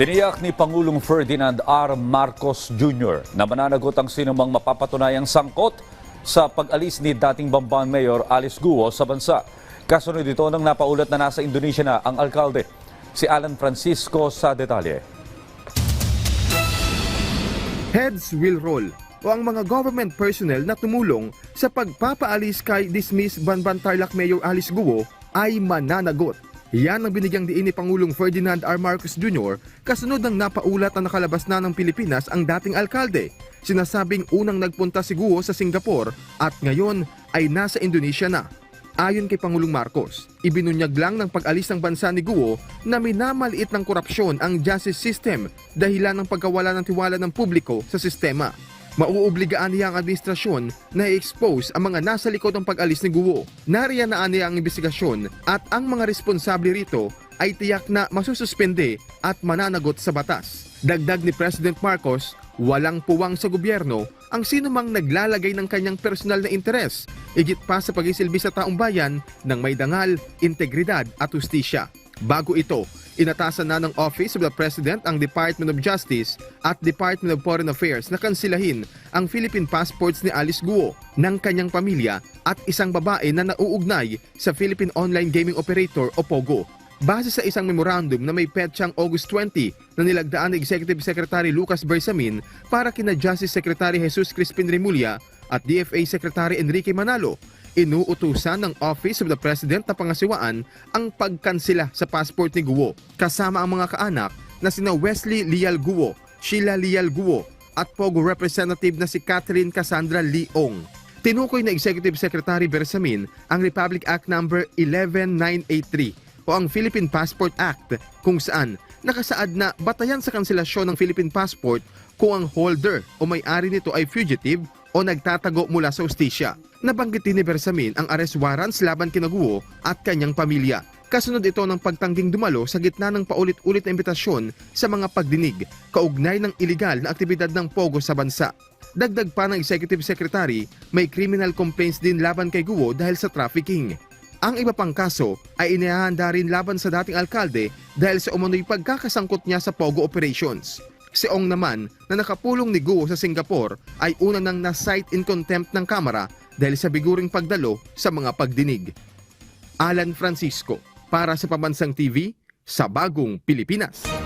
Tiniyak ni Pangulong Ferdinand R. Marcos Jr. na mananagot ang sinumang mapapatunayang sangkot sa pag-alis ni dating Bamban Mayor Alice Guo sa bansa. Kasunod ito nang napaulat na nasa Indonesia na ang alkalde. Si Alan Francisco sa detalye. Heads will roll o ang mga government personnel na tumulong sa pagpapaalis kay dismiss Banban Tarlac Mayor Alice Guo ay mananagot. Yan ang binigyang diin ni Pangulong Ferdinand R. Marcos Jr. kasunod ng napaulat na nakalabas na ng Pilipinas ang dating alkalde. Sinasabing unang nagpunta si Guo sa Singapore at ngayon ay nasa Indonesia na. Ayon kay Pangulong Marcos, ibinunyag lang ng pag-alis ng bansa ni Guo na minamaliit ng korupsyon ang justice system dahilan ng pagkawala ng tiwala ng publiko sa sistema. Mauobligaan niya ang administrasyon na i-expose ang mga nasa likod ng pag-alis ni Guo. Nariyan na niya ang investigasyon at ang mga responsable rito ay tiyak na masususpende at mananagot sa batas. Dagdag ni President Marcos, walang puwang sa gobyerno ang sino mang naglalagay ng kanyang personal na interes, igit pa sa pagisilbi sa taong bayan ng may dangal, integridad at hustisya. Bago ito, inatasan na ng Office of the President ang Department of Justice at Department of Foreign Affairs na kansilahin ang Philippine passports ni Alice Guo ng kanyang pamilya at isang babae na nauugnay sa Philippine Online Gaming Operator o POGO. Base sa isang memorandum na may petsang August 20 na nilagdaan ni Executive Secretary Lucas Bersamin para kina Justice Secretary Jesus Crispin Remulla at DFA Secretary Enrique Manalo, inuutusan ng Office of the President na pangasiwaan ang pagkansila sa passport ni Guo kasama ang mga kaanak na sina Wesley Lial Guo, Sheila Lial Guo at Pogo representative na si Catherine Cassandra Leong. Tinukoy na Executive Secretary Bersamin ang Republic Act No. 11983 o ang Philippine Passport Act kung saan nakasaad na batayan sa kanselasyon ng Philippine Passport kung ang holder o may-ari nito ay fugitive o nagtatago mula sa ustisya. Nabanggit ni Bersamin ang arrest warrants laban kina Guo at kanyang pamilya. Kasunod ito ng pagtangging dumalo sa gitna ng paulit-ulit na imbitasyon sa mga pagdinig kaugnay ng iligal na aktibidad ng Pogo sa bansa. Dagdag pa ng Executive Secretary, may criminal complaints din laban kay Guo dahil sa trafficking. Ang iba pang kaso ay inihahanda rin laban sa dating alkalde dahil sa umano'y pagkakasangkot niya sa Pogo operations. Si Ong naman na nakapulong ni Guo sa Singapore ay una nang na-cite in contempt ng Kamara dahil sa biguring pagdalo sa mga pagdinig. Alan Francisco para sa Pambansang TV sa Bagong Pilipinas.